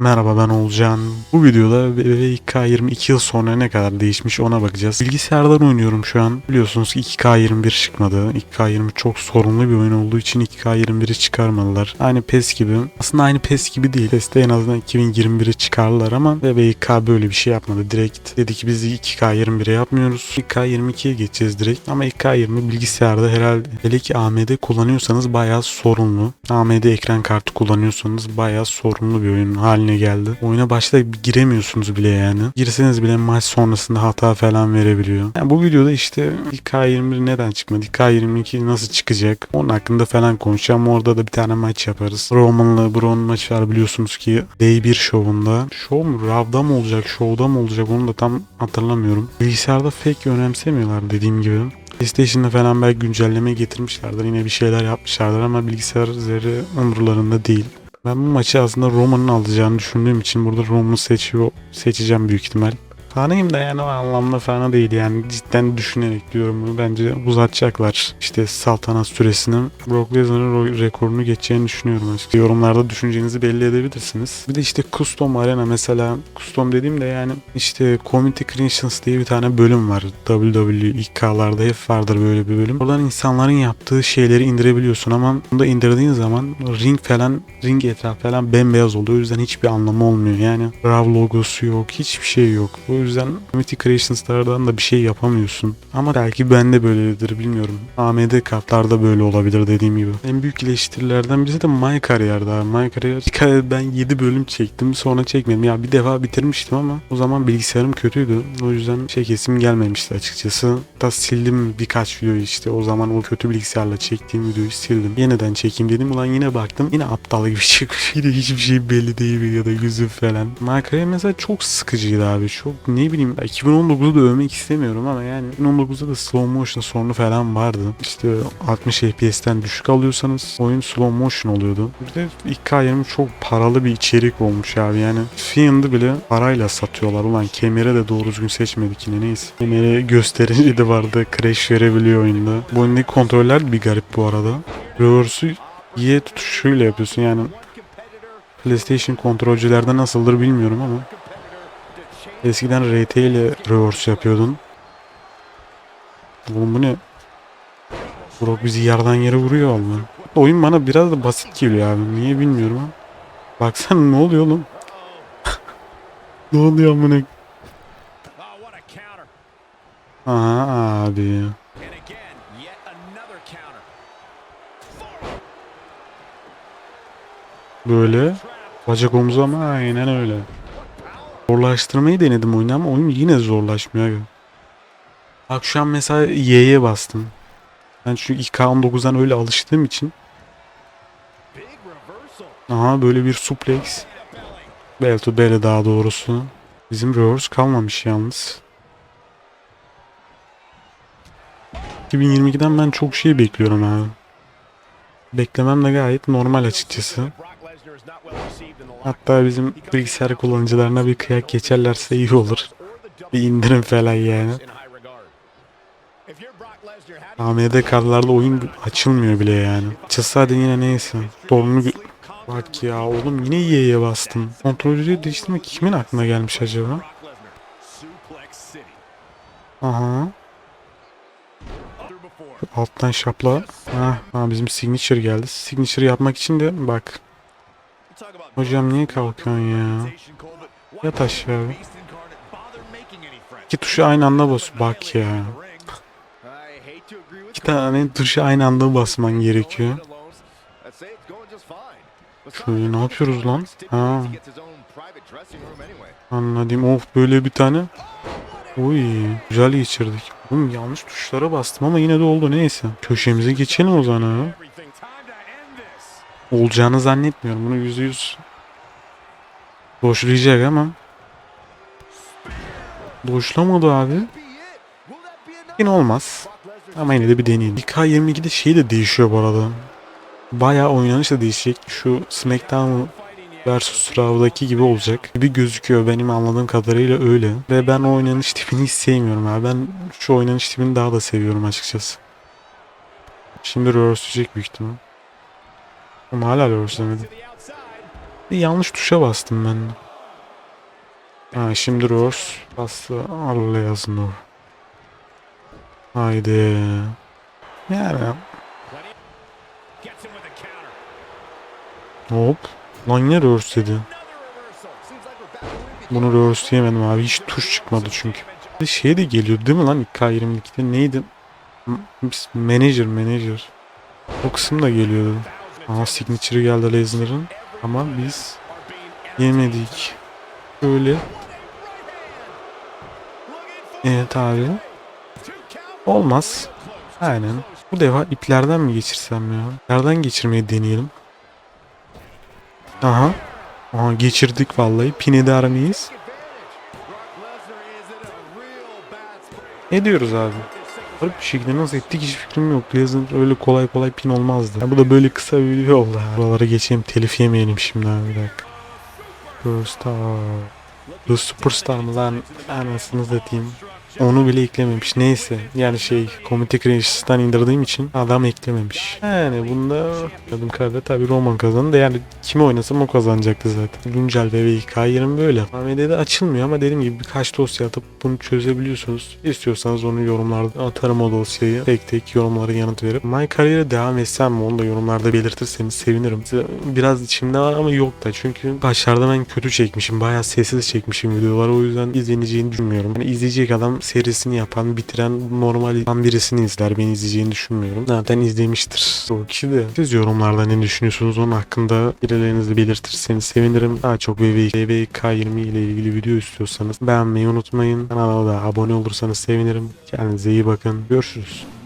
Merhaba ben Olcan. Bu videoda VVK 22 yıl sonra ne kadar değişmiş ona bakacağız. Bilgisayardan oynuyorum şu an. Biliyorsunuz ki 2K21 çıkmadı. 2K20 çok sorunlu bir oyun olduğu için 2K21'i çıkarmadılar. Aynı PES gibi. Aslında aynı PES gibi değil. PES'te en azından 2021'i çıkardılar ama VVK böyle bir şey yapmadı. Direkt dedi ki biz 2K21'e yapmıyoruz. 2K22'ye geçeceğiz direkt. Ama 2K20 bilgisayarda herhalde hele ki AMD kullanıyorsanız bayağı sorunlu. AMD ekran kartı kullanıyorsanız bayağı sorunlu bir oyun haline geldi. Oyuna başta giremiyorsunuz bile yani. Girseniz bile maç sonrasında hata falan verebiliyor. Yani bu videoda işte 2K21 neden çıkmadı? 2K22 nasıl çıkacak? Onun hakkında falan konuşacağım. Orada da bir tane maç yaparız. Roman'la Braun maçı var biliyorsunuz ki Day 1 şovunda. Şov mu? Rav'da mı olacak? Şovda mı olacak? Onu da tam hatırlamıyorum. Bilgisayarda fake önemsemiyorlar dediğim gibi. PlayStation'da falan belki güncelleme getirmişlerdir. Yine bir şeyler yapmışlardır ama bilgisayar üzeri umurlarında değil. Ben bu maçı aslında Roma'nın alacağını düşündüğüm için burada Roma'nı seçiyor, seçeceğim büyük ihtimal. Fanıyım da yani o anlamda fena değil yani cidden düşünerek diyorum bunu bence uzatacaklar işte saltanat süresini Brock Lesnar'ın rekorunu geçeceğini düşünüyorum açıkçası. Yorumlarda düşüncenizi belli edebilirsiniz. Bir de işte Custom Arena mesela Custom dediğimde yani işte Community Creations diye bir tane bölüm var WWE İK'larda hep vardır böyle bir bölüm. Oradan insanların yaptığı şeyleri indirebiliyorsun ama bunu da indirdiğin zaman ring falan ring etrafı falan bembeyaz oluyor. O yüzden hiçbir anlamı olmuyor. Yani Raw logosu yok. Hiçbir şey yok. O yüzden Community Creations'lardan da bir şey yapamıyorsun. Ama belki bende böyledir bilmiyorum. AMD kartlarda böyle olabilir dediğim gibi. En büyük eleştirilerden birisi de My Career'da. My Career ben 7 bölüm çektim sonra çekmedim. Ya bir defa bitirmiştim ama o zaman bilgisayarım kötüydü. O yüzden şey kesim gelmemişti açıkçası. Da sildim birkaç videoyu işte. O zaman o kötü bilgisayarla çektiğim videoyu sildim. Yeniden çekeyim dedim. Ulan yine baktım. Yine aptal gibi çıkmış. Yine hiçbir şey belli değil ya da yüzü falan. My Career mesela çok sıkıcıydı abi. Çok ne bileyim 2019'u da övmek istemiyorum ama yani 2019'da da slow motion sorunu falan vardı. İşte 60 FPS'ten düşük alıyorsanız oyun slow motion oluyordu. Bir de 2K20 çok paralı bir içerik olmuş abi yani. Fiend'ı bile parayla satıyorlar. Ulan kemeri de doğru düzgün seçmedik yine neyse. Kemeri gösterici de vardı. Crash verebiliyor oyunda. Bu oyundaki kontroller bir garip bu arada. Reverse'ü Y tutuşuyla yapıyorsun yani. PlayStation kontrolcülerde nasıldır bilmiyorum ama. Eskiden RT ile reverse yapıyordun. Oğlum bu ne? Brock bizi yerden yere vuruyor Allah. Oyun bana biraz da basit geliyor abi. Niye bilmiyorum ama. Baksana ne oluyor oğlum? ne oluyor amına? Aha abi. Böyle. Bacak omuzu ama aynen öyle. Zorlaştırmayı denedim oyunu ama oyun yine zorlaşmıyor. abi. Mesela Y'ye bastım. Ben çünkü K19'dan öyle alıştığım için. Aha böyle bir suplex. Bell to belly daha doğrusu. Bizim reverse kalmamış yalnız. 2022'den ben çok şey bekliyorum abi. Beklemem de gayet normal açıkçası. Hatta bizim bilgisayar kullanıcılarına bir kıyak geçerlerse iyi olur. Bir indirim falan yani. AMD kartlarda oyun açılmıyor bile yani. Açılsa hadi yine neyse. Sorunu gö- Bak ya oğlum yine Y'ye bastım. Kontrolcüyü değiştirmek kimin aklına gelmiş acaba? Aha. Alttan şapla. Ha, ha bizim signature geldi. Signature yapmak için de bak. Hocam niye kalkıyorsun ya? Yat aşağı. İki tuşu aynı anda bas. Bak ya. İki tane tuşu aynı anda basman gerekiyor. Şöyle ne yapıyoruz lan? Ha. Anladım. Of böyle bir tane. Uy güzel geçirdik. Oğlum yanlış tuşlara bastım ama yine de oldu neyse. Köşemize geçelim o zaman. Olacağını zannetmiyorum. Bunu yüzde yüz boşlayacak ama. Boşlamadı abi. Yine olmaz. Ama yine de bir deneyelim. K22'de şey de değişiyor bu arada. Bayağı oynanış da değişecek. Şu SmackDown versus Raw'daki gibi olacak gibi gözüküyor benim anladığım kadarıyla öyle. Ve ben o oynanış tipini hiç sevmiyorum abi. Ben şu oynanış tipini daha da seviyorum açıkçası. Şimdi reverse büyük ihtimal. Ama hala reverse outside. Yanlış tuşa bastım ben. Ha şimdi Rose bastı. Allah yazın o. Haydi. Yani hop. Lan yine Rose dedi. Bunu Rose diyemedim abi. Hiç tuş çıkmadı çünkü. Bir şey de geliyor değil mi lan 2K22'de neydi? Manager manager. O kısım da geliyordu. Aha signature geldi Lesnar'ın. Ama biz yemedik. Böyle. Evet abi. Olmaz. Aynen. Bu defa iplerden mi geçirsem ya? Nereden geçirmeyi deneyelim. Aha. Aha geçirdik vallahi. Pin eder miyiz? Ediyoruz abi. Garip bir şekilde nasıl ettik hiç fikrim yok. Lesnar öyle kolay kolay pin olmazdı. Ya bu da böyle kısa bir video oldu. ha. Buralara geçeyim telif yemeyelim şimdi abi bir dakika. Superstar. Bu superstar mı lan? Anasını satayım. Onu bile eklememiş. Neyse. Yani şey Community Creations'tan indirdiğim için adam eklememiş. Yani bunda adım kadarıyla tabi Roman kazandı. Yani kimi oynasam o kazanacaktı zaten. Güncel VVK 20 böyle. AMD'de açılmıyor ama dediğim gibi birkaç dosya atıp bunu çözebiliyorsunuz. İstiyorsanız onu yorumlarda atarım o dosyayı. Tek tek yorumlara yanıt verip. My kariyere devam etsem mi onu da yorumlarda belirtirseniz sevinirim. Biraz içimde var ama yok da. Çünkü başlarda ben kötü çekmişim. Bayağı sessiz çekmişim videoları. O yüzden izleneceğini düşünmüyorum. Yani izleyecek adam serisini yapan, bitiren normal birisini izler. Beni izleyeceğini düşünmüyorum. Zaten izlemiştir. O kişi de. Siz yorumlarda ne düşünüyorsunuz onun hakkında fikirlerinizi belirtirseniz sevinirim. Daha çok VVK 20 ile ilgili video istiyorsanız beğenmeyi unutmayın. Kanala da abone olursanız sevinirim. Kendinize iyi bakın. Görüşürüz.